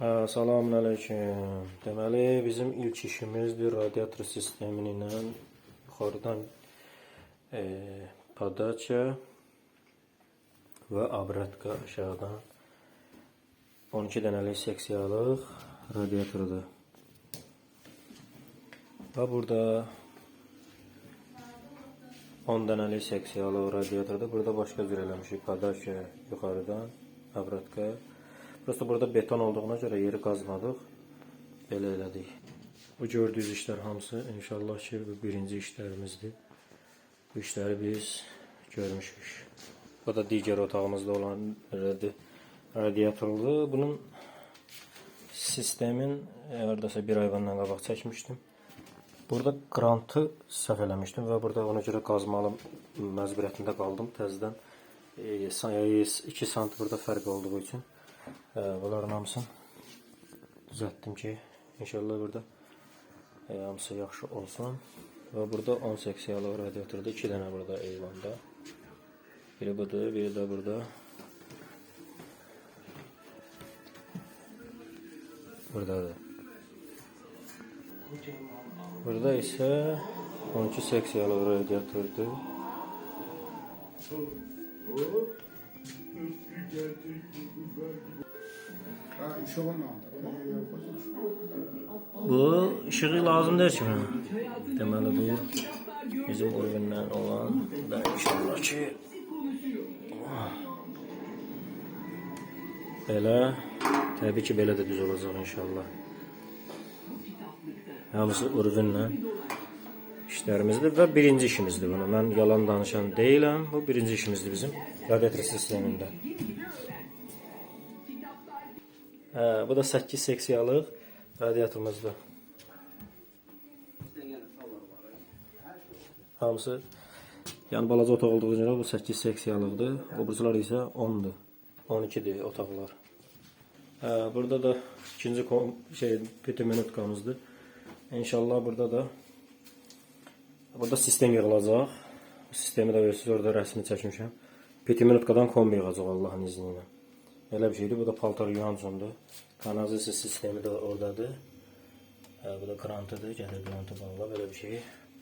Ee, Salamun aleyküm. Deməli, bizim ilk işimiz bir radiator sistemi ilə yuxarıdan e, padaça və abratka aşağıdan 12 dənəlik seksiyalıq radiatordur. Və burada 10 dənəlik seksiyalıq radiatordur. Burada başqa cür eləmişik. Padaça yuxarıdan, abratka aşağıdan. Prosta burada beton olduğuna görə yeri qazmadıq. Belə elədik. Bu gördüyünüz işlər hamısı inşallah ki birinci işlərimizdir. Bu işləri biz görmüşük. Bu da digər otağımızda olan radi radiatorludur. Bunun sistemin e, hardasa bir ay bundan qabaq. Burada grantı səhv eləmişdim və burada ona görə qazmalı məcburiyyətində qaldım təzədən. 2 sant burada fərq olduğu üçün e, bunların hamısını düzəltdim ki, inşallah burada e, hamısı yaxşı olsun. Və burada 10 seksiyalı radiatorda 2 dənə burada eyvanda. Biri budur, biri də burada. Buradadır. Burada isə 12 seksiyalı radiatordur. Bu ışığı lazım deyil ki mənə. Deməli bu bizim üründən olan da inşallah ki belə təbii ki belə də düz olacaq inşallah. Hamısı ürünlə işlərimizdir və birinci işimizdir bunu. Mən yalan danışan deyiləm. Bu birinci işimizdir bizim radiator sistemində. Hə, bu da 8 seksiyalıq radiatorumuzdur. Hamısı yəni balaca otaq olduğu görə bu 8 seksiyalıqdır. Obruçlar isə 10-dur. 12-dir otaqlar. Hə, burada da ikinci şey peti minutkamızdır. İnşallah burada da burada sistem yığılacaq. Sistemi də siz orada rəsmini çəkmişəm. Peti minutkadan kombi yığacaq Allahın izni ilə. Elə bir şeydir. Bu da paltar yuhansondur. Kanalizasiya sistemi də oradadır. Bu da krantıdır. Gəlir krantı bağla belə bir şey.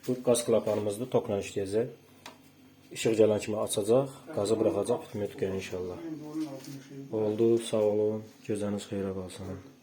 Bu qaz klapanımızdır. Tokla işləyəcək. İşıq gələn kimi açacaq, qazı buraxacaq, mütqə inşallah. Oldu, sağ olun. Gözünüz xeyrə qalsın.